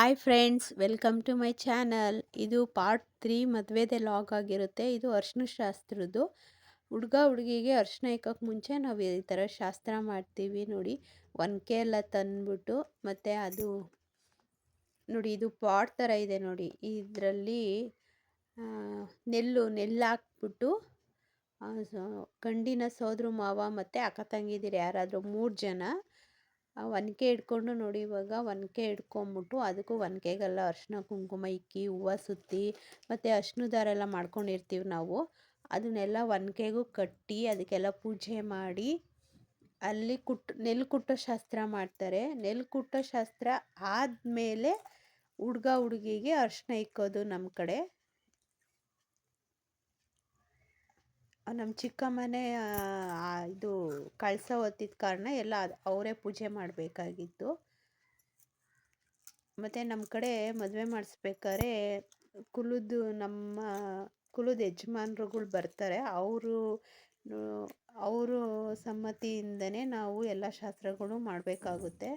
Hi friends welcome to my channel ಇದು part three ಮದುವೆದೆ log ಆಗಿರುತ್ತೆ. ಇದು ಅರ್ಶಿನ ಶಾಸ್ತ್ರದ್ದು. ಹುಡುಗ ಹುಡುಗಿಗೆ ಅರ್ಶಿನ ಇಕ್ಕೋಕೆ ಮುಂಚೆ ನಾವು ಈ ಥರ ಶಾಸ್ತ್ರ ಮಾಡ್ತೀವಿ ನೋಡಿ. ಒನಕೆ ಎಲ್ಲ ತಂದ್ಬಿಟ್ಟು ಮತ್ತು ಅದು ನೋಡಿ ಇದು ಪಾಟ್ ಥರ ಇದೆ ನೋಡಿ. ಇದರಲ್ಲಿ ನೆಲ್ಲು ನೆಲ್ಲು ಹಾಕ್ಬಿಟ್ಟು ಗಂಡಿನ ಸೋದ್ರ ಮಾವ ಮತ್ತು ಅಕ್ಕ ತಂಗಿದಿರು ಯಾರಾದರೂ ಮೂರು ಜನ ಒನಕೆ ಹಿಡ್ಕೊಂಡು ನೋಡಿ ಇವಾಗ ಒನಕೆ ಹಿಡ್ಕೊಂಬಿಟ್ಟು ಅದಕ್ಕೂ ಒನಕೆಗೆಲ್ಲ ಅರಿಶಿನ ಕುಂಕುಮ ಇಕ್ಕಿ, ಹೂವು ಸುತ್ತಿ ಮತ್ತು ಅರಿಶಿನ ದಾರ ಎಲ್ಲ ಮಾಡ್ಕೊಂಡಿರ್ತೀವಿ ನಾವು. ಅದನ್ನೆಲ್ಲ ಒನಕೆಗೂ ಕಟ್ಟಿ ಅದಕ್ಕೆಲ್ಲ ಪೂಜೆ ಮಾಡಿ ಅಲ್ಲಿ ಕುಟ್ಟು ನೆಲ್ ಕುಟ್ಟೋ ಶಾಸ್ತ್ರ ಮಾಡ್ತಾರೆ. ನೆಲ್ ಕುಟ್ಟೋ ಶಾಸ್ತ್ರ ಆದಮೇಲೆ ಹುಡ್ಗ ಹುಡುಗಿಗೆ ಅರಿಶಿನ ಇಕ್ಕೋದು ನಮ್ಮ ಕಡೆ. ನಮ್ಮ ಚಿಕ್ಕ ಮನೆ ಇದು ಕಳಸ ಹೊತ್ತಿದ್ದ ಕಾರಣ ಎಲ್ಲ ಅವರೇ ಪೂಜೆ ಮಾಡಬೇಕಾಗಿತ್ತು. ಮತ್ತು ನಮ್ಮ ಕಡೆ ಮದುವೆ ಮಾಡಿಸ್ಬೇಕಾದ್ರೆ ಕುಲದ್ದು ನಮ್ಮ, ಕುಲದ ಯಜಮಾನ್ರುಗಳು ಬರ್ತಾರೆ. ಅವರು ಅವರು ಸಮ್ಮತಿಯಿಂದನೇ ನಾವು ಎಲ್ಲ ಶಾಸ್ತ್ರಗಳು ಮಾಡಬೇಕಾಗುತ್ತೆ.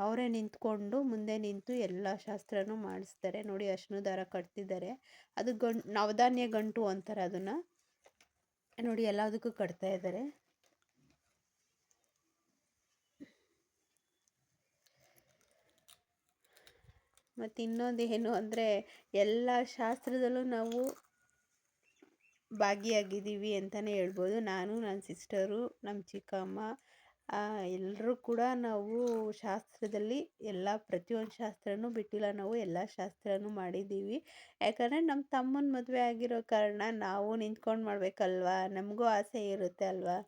ಅವರೇ ನಿಂತ್ಕೊಂಡು ಮುಂದೆ ನಿಂತು ಎಲ್ಲ ಶಾಸ್ತ್ರನೂ ಮಾಡಿಸ್ತಾರೆ. ನೋಡಿ ಅರ್ಶಿನ ದಾರ ಕಟ್ತಿದ್ದಾರೆ. ಅದು ಗಂಟು ನವಧಾನ್ಯ ಗಂಟು ಅಂತಾರೆ ಅದನ್ನು. ನೋಡಿ ಎಲ್ಲದಕ್ಕೂ ಕಟ್ತಾ ಇದ್ದಾರೆ. ಮತ್ತು ಇನ್ನೊಂದು ಏನು ಅಂದರೆ ಎಲ್ಲ ಶಾಸ್ತ್ರದಲ್ಲೂ ನಾವು ಭಾಗಿಯಾಗಿದ್ದೀವಿ ಅಂತಲೇ ಹೇಳ್ಬೋದು. ನಾನು ನನ್ನ ಸಿಸ್ಟರು ನಮ್ಮ ಚಿಕ್ಕಮ್ಮ ಎಲ್ಲರೂ ಕೂಡ ನಾವು ಶಾಸ್ತ್ರದಲ್ಲಿ ಎಲ್ಲ ಪ್ರತಿಯೊಂದು ಶಾಸ್ತ್ರನೂ ಬಿಟ್ಟಿಲ್ಲ ನಾವು, ಎಲ್ಲ ಶಾಸ್ತ್ರನೂ ಮಾಡಿದ್ದೀವಿ. ಯಾಕಂದರೆ ನಮ್ಮ ತಮ್ಮನ ಮದುವೆ ಆಗಿರೋ ಕಾರಣ ನಾವು ನಿಂತ್ಕೊಂಡು ಮಾಡಬೇಕಲ್ವಾ? ನಮಗೂ ಆಸೆ ಇರುತ್ತೆ ಅಲ್ವಾ?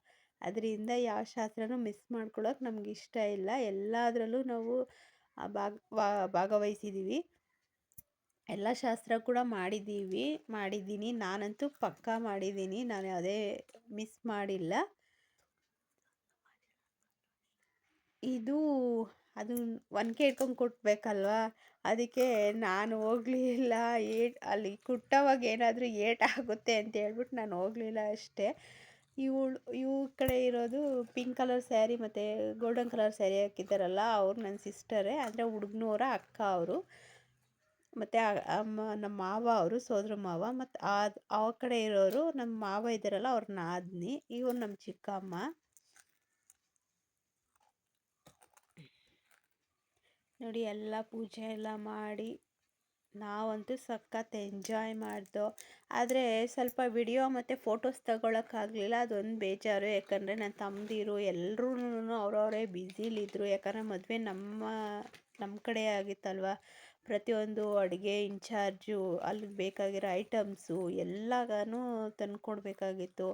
ಅದರಿಂದ ಯಾವ ಶಾಸ್ತ್ರನೂ ಮಿಸ್ ಮಾಡ್ಕೊಳ್ಳೋಕೆ ನಮ್ಗೆ ಇಷ್ಟ ಇಲ್ಲ. ಎಲ್ಲದರಲ್ಲೂ ನಾವು ಭಾಗ ಭಾಗವಹಿಸಿದ್ದೀವಿ. ಎಲ್ಲ ಶಾಸ್ತ್ರ ಕೂಡ ಮಾಡಿದ್ದೀವಿ, ಮಾಡಿದ್ದೀನಿ. ನಾನಂತೂ ಪಕ್ಕಾ ಮಾಡಿದ್ದೀನಿ. ನಾನು ಯಾವುದೇ ಮಿಸ್ ಮಾಡಿಲ್ಲ. ಇದು ಅದು ಒನಕೆ ಇಟ್ಕೊಂಡು ಕುಟ್ಟಬೇಕಲ್ವಾ ಅದಕ್ಕೆ ನಾನು ಹೋಗ್ಲಿಲ್ಲ ಏಟ್ ಅಲ್ಲಿ ಕುಟ್ಟೋವಾಗ ಏನಾದರೂ ಏಟಾಗುತ್ತೆ ಅಂತ ಹೇಳ್ಬಿಟ್ಟು ನಾನು ಹೋಗ್ಲಿಲ್ಲ ಅಷ್ಟೇ. ಇವಳು ಇವ್ ಕಡೆ ಇರೋದು ಪಿಂಕ್ ಕಲರ್ ಸ್ಯಾರಿ ಮತ್ತು ಗೋಲ್ಡನ್ ಕಲರ್ ಸ್ಯಾರಿ ಹಾಕಿದ್ದಾರಲ್ಲ, ಅವ್ರು ನನ್ನ ಸಿಸ್ಟರೇ. ಅಂದರೆ ಹುಡುಗನವರ ಅಕ್ಕ ಅವರು. ಮತ್ತು ಅಮ್ಮ ನಮ್ಮ ಮಾವ ಅವರು, ಸೋದರ ಮಾವ. ಮತ್ತು ಆ ಆ ಕಡೆ ಇರೋರು ನಮ್ಮ ಮಾವ ಇದ್ದಾರಲ್ಲ ಅವ್ರ ನಾದಿನಿ ಇವ್ರು ನಮ್ಮ ಚಿಕ್ಕಮ್ಮ. ನೋಡಿ ಎಲ್ಲ ಪೂಜೆ ಎಲ್ಲ ಮಾಡಿ ನಾವಂತೂ ಸಖತ್ ಎಂಜಾಯ್ ಮಾಡ್ದೋ. ಆದರೆ ಸ್ವಲ್ಪ ವಿಡಿಯೋ ಮತ್ತು ಫೋಟೋಸ್ ತಗೊಳಕ್ಕಾಗಲಿಲ್ಲ, ಅದೊಂದು ಬೇಜಾರು. ಯಾಕಂದರೆ ನನ್ನ ತಮ್ಮದಿರು ಎಲ್ಲರೂ ಅವರವರೇ ಬ್ಯುಸಿಲಿದ್ದರು ಯಾಕಂದರೆ ಮದುವೆ ನಮ್ಮ ನಮ್ಮ ಕಡೆ ಆಗಿತ್ತಲ್ವ? ಪ್ರತಿಯೊಂದು ಅಡುಗೆ ಇನ್ಚಾರ್ಜು ಅಲ್ಲಿಗೆ ಬೇಕಾಗಿರೋ ಐಟಮ್ಸು ಎಲ್ಲನೂ ತಂದ್ಕೊಡ್ಬೇಕಾಗಿತ್ತು.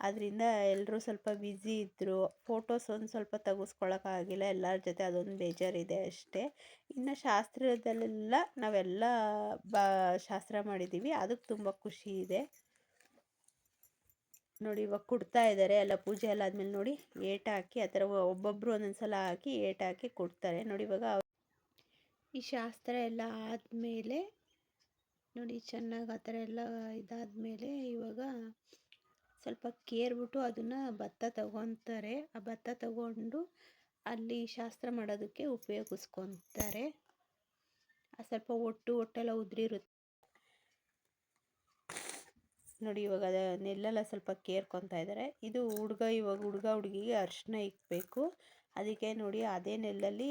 ಅದರಿಂದ ಎಲ್ಲರೂ ಸ್ವಲ್ಪ ಬ್ಯುಸಿ ಇದ್ದರು ಫೋಟೋಸ್ ಒಂದು ಸ್ವಲ್ಪ ತೆಗೆಸ್ಕೊಳ್ಳೋಕ್ಕಾಗಿಲ್ಲ ಎಲ್ಲರ ಜೊತೆ ಅದೊಂದು ಬೇಜಾರಿದೆ ಅಷ್ಟೇ. ಇನ್ನು ಶಾಸ್ತ್ರದಲ್ಲೆಲ್ಲ ನಾವೆಲ್ಲ ಬಾ, ಶಾಸ್ತ್ರ ಮಾಡಿದ್ದೀವಿ ಅದಕ್ಕೆ ತುಂಬ ಖುಷಿ ಇದೆ. ನೋಡಿ, ಇವಾಗ ಕೊಡ್ತಾ ಇದ್ದಾರೆ ಎಲ್ಲ ಪೂಜೆ ಎಲ್ಲ ಆದಮೇಲೆ ನೋಡಿ, ಏಟ್ ಹಾಕಿ, ಆ ಥರ ಒಬ್ಬೊಬ್ಬರು ಒಂದೊಂದು ಸಲ ಹಾಕಿ, ಏಟ್ ಹಾಕಿ ಕೊಡ್ತಾರೆ. ನೋಡಿ, ಇವಾಗ ಈ ಶಾಸ್ತ್ರ ಎಲ್ಲ ಆದಮೇಲೆ ನೋಡಿ, ಚೆನ್ನಾಗಿ ಆ ಥರ ಎಲ್ಲ ಇದಾದಮೇಲೆ ಇವಾಗ ಸ್ವಲ್ಪ ಕೇರ್ಬಿಟ್ಟು ಅದನ್ನು ಭತ್ತ ತಗೊತಾರೆ. ಆ ಭತ್ತ ತಗೊಂಡು ಅಲ್ಲಿ ಶಾಸ್ತ್ರ ಮಾಡೋದಕ್ಕೆ ಉಪಯೋಗಿಸ್ಕೊತಾರೆ. ಸ್ವಲ್ಪ ಒಟ್ಟು ಒಟ್ಟೆಲ್ಲ ಉದುರಿರುತ್ತೆ. ನೋಡಿ ಇವಾಗ ನೆಲ್ಲೆಲ್ಲ ಸ್ವಲ್ಪ ಕೇರ್ಕೊತಾ ಇದ್ದಾರೆ ಇದು ಹುಡುಗ ಇವಾಗ ಹುಡುಗ ಹುಡುಗಿಗೆ ಅರ್ಶಿನ ಇಕ್ಬೇಕು. ಅದಕ್ಕೆ ನೋಡಿ ಅದೇ ನೆಲ್ಲಲ್ಲಿ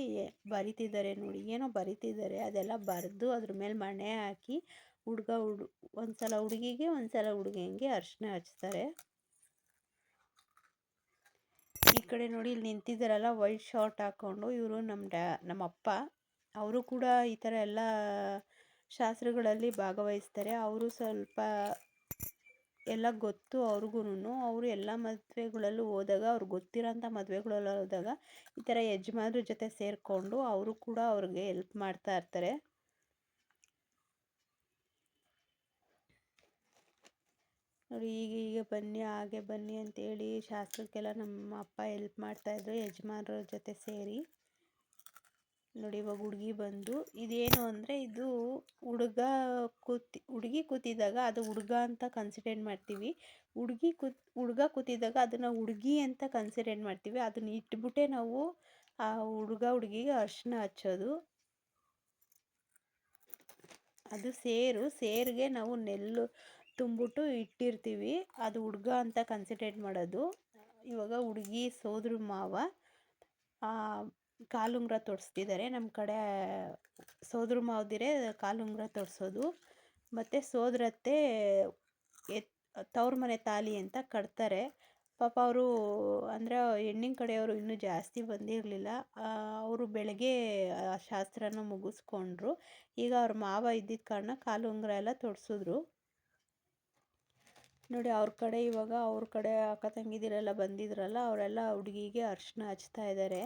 ಬರಿತಿದ್ದಾರೆ ನೋಡಿ. ಏನೋ ಬರಿತಿದ್ದಾರೆ. ಅದೆಲ್ಲ ಬರೆದು ಅದ್ರ ಮೇಲೆ ಮಣೆ ಹಾಕಿ ಹುಡುಗ ಹುಡು ಒಂದು ಸಲ ಹುಡುಗಿಗೆ ಒಂದು ಸಲ ಹುಡುಗಂಗೆ ಅರಿಶಿನ ಹಚ್ತಾರೆ. ಈ ಕಡೆ ನೋಡಿ ಇಲ್ಲಿ ನಿಂತಿದ್ದಾರಲ್ಲ, ವೈಟ್ ಶಾರ್ಟ್ ಹಾಕ್ಕೊಂಡು ಇವರು ನಮ್ಮ ಡ್ಯಾ, ನಮ್ಮ ಅಪ್ಪ. ಅವರು ಕೂಡ ಈ ಥರ ಎಲ್ಲ ಶಾಸ್ತ್ರಗಳಲ್ಲಿ ಭಾಗವಹಿಸ್ತಾರೆ. ಅವರು ಸ್ವಲ್ಪ ಎಲ್ಲ ಗೊತ್ತು ಅವ್ರಿಗೂ ಅವರು ಎಲ್ಲ ಮದುವೆಗಳಲ್ಲೂ ಹೋದಾಗ ಅವ್ರಿಗೆ ಗೊತ್ತಿರೋಂಥ ಮದುವೆಗಳಲ್ಲಿ ಹೋದಾಗ ಈ ಥರ ಯಜಮಾನ್ರ ಜೊತೆ ಸೇರಿಕೊಂಡು ಅವರು ಕೂಡ ಅವ್ರಿಗೆ ಹೆಲ್ಪ್ ಮಾಡ್ತಾ ಇರ್ತಾರೆ. ನೋಡಿ, ಈಗ ಈಗ ಬನ್ನಿ, ಹಾಗೆ ಬನ್ನಿ ಅಂತೇಳಿ ಶಾಸ್ತ್ರಕ್ಕೆಲ್ಲ ನಮ್ಮ ಅಪ್ಪ ಹೆಲ್ಪ್ ಮಾಡ್ತಾಯಿದ್ರು ಯಜಮಾನ್ರ ಜೊತೆ ಸೇರಿ. ನೋಡಿ, ಇವಾಗ ಹುಡುಗಿ ಬಂದು, ಇದೇನು ಅಂದರೆ ಇದು ಹುಡುಗ ಕೂತಿ, ಹುಡುಗಿ ಕೂತಿದ್ದಾಗ ಅದು ಹುಡುಗ ಅಂತ ಕನ್ಸಿಡರ್ ಮಾಡ್ತೀವಿ. ಹುಡುಗಿ ಕೂತ್, ಹುಡುಗ ಕೂತಿದ್ದಾಗ ಅದನ್ನು ಹುಡುಗಿ ಅಂತ ಕನ್ಸಿಡರ್ ಮಾಡ್ತೀವಿ. ಅದನ್ನ ಇಟ್ಬಿಟ್ಟೆ ನಾವು ಆ ಹುಡುಗ, ಹುಡುಗಿಗೆ ಅರ್ಶನ ಹಚ್ಚೋದು. ಅದು ಸೇರು, ಸೇರಿಗೆ ನಾವು ನೆಲ್ಲು ತುಂಬಿಟ್ಟು ಇಟ್ಟಿರ್ತೀವಿ. ಅದು ಹುಡ್ಗ ಅಂತ ಕನ್ಸಿಡೇಟ್ ಮಾಡೋದು. ಇವಾಗ ಹುಡುಗಿ ಸೋದ್ರ ಮಾವ ಕಾಲುಂಗ್ರ ತೊಡಿಸ್ತಿದ್ದಾರೆ ನಮ್ಮ ಕಡೆ ಸೋದ್ರ ಮಾವದಿರೇ ಕಾಲುಂಗ್ರ ತೊಡಿಸೋದು. ಮತ್ತು ಸೋದರತ್ತೆ ಎತ್, ತವ್ರ ಮನೆ ತಾಲಿ ಅಂತ ಕಟ್ತಾರೆ. ಪಾಪ ಅವರು ಅಂದರೆ ಹೆಣ್ಣಿನ ಕಡೆಯವರು ಇನ್ನೂ ಜಾಸ್ತಿ ಬಂದಿರಲಿಲ್ಲ. ಅವರು ಬೆಳಗ್ಗೆ ಶಾಸ್ತ್ರನ ಮುಗಿಸ್ಕೊಂಡ್ರು. ಈಗ ಅವ್ರ ಮಾವ ಇದ್ದಿದ್ದ ಕಾರಣ ಕಾಲುಂಗುರ ಎಲ್ಲ ತೊಡಿಸಿದ್ರು. ನೋಡಿ ಅವ್ರ ಕಡೆ ಇವಾಗ ಅವ್ರ ಕಡೆ ಅಕ್ಕ ತಂಗಿದಿರೆಲ್ಲ ಬಂದಿದ್ರಲ್ಲ, ಅವರೆಲ್ಲ ಹುಡುಗಿಗೆ ಅರ್ಶಿನ ಹಚ್ತಾ ಇದ್ದಾರೆ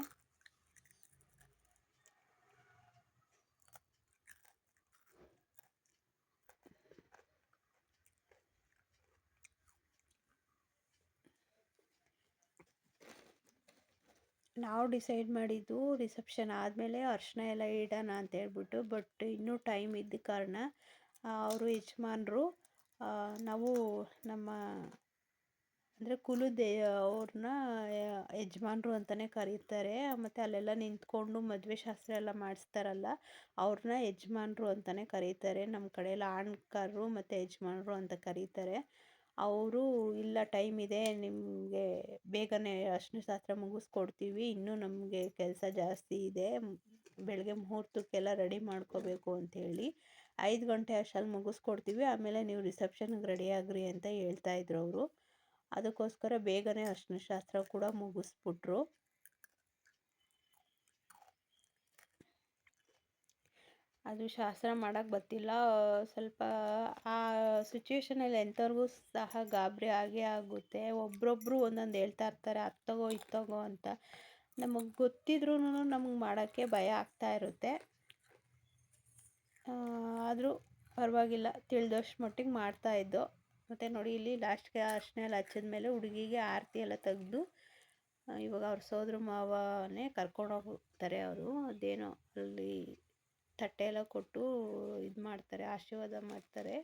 ನಾವು ಡಿಸೈಡ್ ಮಾಡಿದ್ದು ರಿಸೆಪ್ಷನ್ ಆದಮೇಲೆ ಅರ್ಶಿನ ಎಲ್ಲ ಇಡೋಣ ಅಂತ ಹೇಳ್ಬಿಟ್ಟು, ಬಟ್ ಇನ್ನೂ ಟೈಮ್ ಇದ್ದ ಕಾರಣ ಅವರು ಯಜಮಾನ್ರು ನಾವು ನಮ್ಮ ಅಂದರೆ ಕುಲದೆ ಅವ್ರನ್ನ ಯಜಮಾನ್ರು ಅಂತಲೇ ಕರೀತಾರೆ. ಮತ್ತು ಅಲ್ಲೆಲ್ಲ ನಿಂತ್ಕೊಂಡು ಮದುವೆ ಶಾಸ್ತ್ರ ಎಲ್ಲ ಮಾಡಿಸ್ತಾರಲ್ಲ, ಅವ್ರನ್ನ ಯಜಮಾನ್ರು ಅಂತಲೇ ಕರೀತಾರೆ. ನಮ್ಮ ಕಡೆ ಎಲ್ಲ ಆಣ್ಕಾರರು ಮತ್ತು ಯಜಮಾನ್ರು ಅಂತ ಕರೀತಾರೆ. ಅವರು, ಇಲ್ಲ, ಟೈಮ್ ಇದೆ, ನಿಮಗೆ ಬೇಗನೆ ಅರ್ಶಿನ ಶಾಸ್ತ್ರ ಮುಗಿಸ್ಕೊಡ್ತೀವಿ, ಇನ್ನೂ ನಮಗೆ ಕೆಲಸ ಜಾಸ್ತಿ ಇದೆ, ಬೆಳಗ್ಗೆ ಮುಹೂರ್ತಕ್ಕೆಲ್ಲ ರೆಡಿ ಮಾಡ್ಕೋಬೇಕು ಅಂಥೇಳಿ. ಐದು ಗಂಟೆ ಅಷ್ಟಲ್ಲಿ ಮುಗಿಸ್ಕೊಡ್ತೀವಿ. ಆಮೇಲೆ ನೀವು ರಿಸೆಪ್ಷನ್ಗೆ ರೆಡಿ ಆಗ್ರಿ ಅಂತ ಹೇಳ್ತಾಯಿದ್ರು ಅವರು. ಅದಕ್ಕೋಸ್ಕರ ಬೇಗನೆ ಅರ್ಶಿನ ಶಾಸ್ತ್ರ ಕೂಡ ಮುಗಿಸ್ಬಿಟ್ರು. ಅದು ಶಾಸ್ತ್ರ ಮಾಡೋಕ್ಕೆ ಬರ್ತಿಲ್ಲ. ಸ್ವಲ್ಪ ಆ ಸಿಚುವೇಶನಲ್ಲಿ ಎಂಥವ್ರಿಗೂ ಸಹ ಗಾಬರಿ ಆಗೇ ಆಗುತ್ತೆ. ಒಬ್ಬರೊಬ್ಬರು ಒಂದೊಂದು ಹೇಳ್ತಾ ಇರ್ತಾರೆ ಅತ್ತಗೋ ಇತ್ತಗೋ ಅಂತ. ನಮಗೆ ಗೊತ್ತಿದ್ರೂ ನಮಗೆ ಮಾಡೋಕ್ಕೆ ಭಯ ಆಗ್ತಾ ಇರುತ್ತೆ. ಆದರೂ ಪರವಾಗಿಲ್ಲ. ತಿಳಿದಷ್ಟು ಮಟ್ಟಿಗೆ ಮಾಡ್ತಾಯಿದ್ದೋ ಮತ್ತು ನೋಡಿ, ಇಲ್ಲಿ ಲಾಸ್ಟ್ಗೆ ಅರ್ಶಿನ ಎಲ್ಲ ಹಚ್ಚಿದ ಮೇಲೆ ಹುಡುಗಿಗೆ ಆರತಿ ಎಲ್ಲ ತೆಗೆದು ಇವಾಗ ಅವ್ರ ಸೋದ್ರ ಮಾವನೇ ಕರ್ಕೊಂಡು ಹೋಗ್ತಾರೆ ಅವರು. ಅದೇನೋ ಅಲ್ಲಿ ತಟ್ಟೆ ಎಲ್ಲ ಕೊಟ್ಟು ಇದು ಮಾಡ್ತಾರೆ, ಆಶೀರ್ವಾದ ಮಾಡ್ತಾರೆ.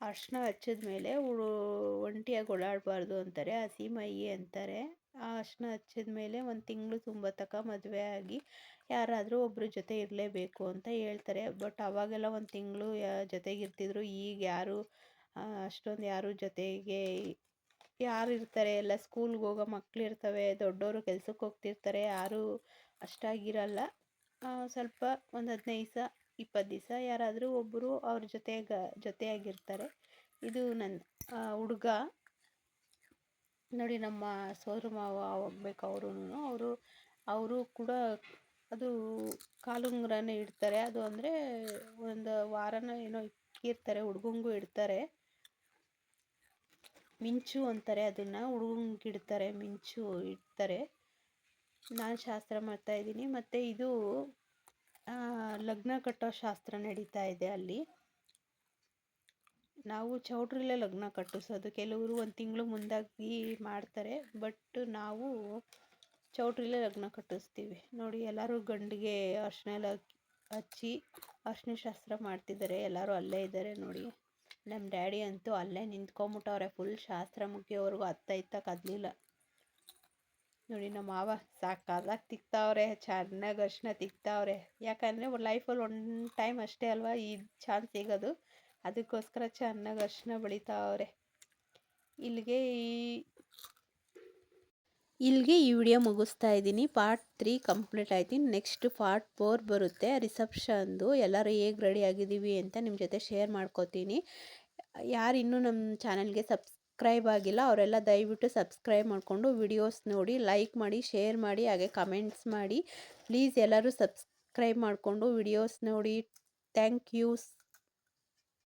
ಅರ್ಶಿನ ಹಚ್ಚಿದ ಮೇಲೆ ಒಂಟಿಯಾಗಿ ಓಡಾಡಬಾರ್ದು ಅಂತಾರೆ ಹಸಿ ಮೈ ಅಂತಾರೆ. ಆ ಅರ್ಶಿನ ಹಚ್ಚಿದ ಮೇಲೆ ಒಂದು ತಿಂಗಳು ತುಂಬ ತನಕ ಮದುವೆ ಆಗಿ ಯಾರಾದರೂ ಒಬ್ಬರ ಜೊತೆ ಇರಲೇಬೇಕು ಅಂತ ಹೇಳ್ತಾರೆ. ಬಟ್ ಅವಾಗೆಲ್ಲ ಒಂದು ತಿಂಗಳು ಜೊತೆಗಿರ್ತಿದ್ರು ಈಗ ಯಾರು ಅಷ್ಟೊಂದು ಯಾರು ಜೊತೆಗೆ ಯಾರು ಇರ್ತಾರೆ. ಎಲ್ಲ ಸ್ಕೂಲ್ಗೆ ಹೋಗೋ ಮಕ್ಕಳು ಇರ್ತವೆ. ದೊಡ್ಡವರು ಕೆಲ್ಸಕ್ಕೆ ಹೋಗ್ತಿರ್ತಾರೆ. ಯಾರೂ ಅಷ್ಟಾಗಿರಲ್ಲ. ಸ್ವಲ್ಪ ಒಂದು ಹದಿನೈದು ದಿವಸ ಇಪ್ಪತ್ತು ದಿವಸ ಯಾರಾದರೂ ಒಬ್ಬರು ಅವ್ರ ಜೊತೆಗೆ, ಜೊತೆಯಾಗಿರ್ತಾರೆ. ಇದು ನನ್ನ ಹುಡುಗ. ನೋಡಿ ನಮ್ಮ ಸೋದರ ಮಾವ ಹೋಗ್ಬೇಕು ಅವರು ಅವರು ಅವರು ಕೂಡ ಅದು ಕಾಲುಂಗ್ರನೇ ಇಡ್ತಾರೆ. ಅದು ಅಂದರೆ ಒಂದು ವಾರನ ಏನೋ ಇಕ್ಕಿರ್ತಾರೆ, ಹುಡ್ಗಂಗೂ ಇಡ್ತಾರೆ. ಮಿಂಚು ಅಂತಾರೆ ಅದನ್ನು, ಹುಡುಗಂಗೆ ಇಡ್ತಾರೆ, ಮಿಂಚು ಇಡ್ತಾರೆ. ನಾನು ಶಾಸ್ತ್ರ ಮಾಡ್ತಾಯಿದ್ದೀನಿ ಮತ್ತು ಇದು ಲಗ್ನ ಕಟ್ಟೋ ಶಾಸ್ತ್ರ ನಡೀತಾ ಇದೆ ಅಲ್ಲಿ. ನಾವು ಚೌಟ್ರಿಲೇ ಲಗ್ನ ಕಟ್ಟಿಸೋದು. ಕೆಲವರು ಒಂದು ತಿಂಗಳು ಮುಂದಾಗಿ ಮಾಡ್ತಾರೆ, ಬಟ್ ನಾವು ಚೌಟ್ರಿಲೇ ಲಗ್ನ ಕಟ್ಟಿಸ್ತೀವಿ. ನೋಡಿ, ಎಲ್ಲರೂ ಗಂಡಿಗೆ ಅರ್ಶಿನ ಎಲ್ಲ ಹಚ್ಚಿ ಅರ್ಶಿನ ಶಾಸ್ತ್ರ ಮಾಡ್ತಿದ್ದಾರೆ. ಎಲ್ಲರೂ ಅಲ್ಲೇ ಇದ್ದಾರೆ ನೋಡಿ. ನಮ್ಮ ಡ್ಯಾಡಿ ಅಂತೂ ಅಲ್ಲೇ ನಿಂತ್ಕೊಂಬಿಟ್ಟವ್ರೆ. ಫುಲ್ ಶಾಸ್ತ್ರ ಮುಗಿಯೋವರೆಗೂ ಅತ್ತ ಇತ್ತ ಕದಲಿಲ್ಲ. ನೋಡಿ, ನಮ್ಮ ಮಾವ ಸಾಕಾದಾಗ ತಿಕ್ತಾವ್ರೆ, ಚೆನ್ನಾಗಿ ಅರ್ಶಿನ ತಿಕ್ತಾವ್ರೆ. ಯಾಕಂದರೆ, ಲೈಫಲ್ಲಿ ಒನ್ ಟೈಮ್ ಅಷ್ಟೇ ಅಲ್ವಾ ಈ ಚಾನ್ಸ್ ಸಿಗೋದು. ಅದಕ್ಕೋಸ್ಕರ ಚೆನ್ನಾಗಿ ಅರ್ಶಿನ ಬಳಿತಾವ್ರೆ ಇಲ್ಲಿಗೆ ಈ ಇಲ್ಲಿಗೆ ಈ ವಿಡಿಯೋ ಮುಗಿಸ್ತಾ ಇದ್ದೀನಿ. ಪಾರ್ಟ್ ತ್ರೀ ಕಂಪ್ಲೀಟ್ ಆಯ್ತು. ನೆಕ್ಸ್ಟ್ ಪಾರ್ಟ್ ಫೋರ್ ಬರುತ್ತೆ. ರಿಸೆಪ್ಷನ್ದು ಎಲ್ಲರೂ ಹೇಗೆ ರೆಡಿ ಆಗಿದ್ದೀವಿ ಅಂತ ನಿಮ್ಮ ಜೊತೆ ಶೇರ್ ಮಾಡ್ಕೋತೀನಿ. ಯಾರು ಇನ್ನೂ ನಮ್ಮ ಚಾನಲ್ಗೆ ಸಬ್ಸ್ಕ್ರೈಬ್ ಆಗಿಲ್ಲ, ಅವರೆಲ್ಲ ದಯವಿಟ್ಟು ಸಬ್ಸ್ಕ್ರೈಬ್ ಮಾಡಿಕೊಂಡು ವಿಡಿಯೋಸ್ ನೋಡಿ, ಲೈಕ್ ಮಾಡಿ, ಶೇರ್ ಮಾಡಿ, ಹಾಗೆ ಕಮೆಂಟ್ಸ್ ಮಾಡಿ. ಪ್ಲೀಸ್ ಎಲ್ಲರೂ ಸಬ್ಸ್ಕ್ರೈಬ್ ಮಾಡಿಕೊಂಡು ವಿಡಿಯೋಸ್ ನೋಡಿ. Thank use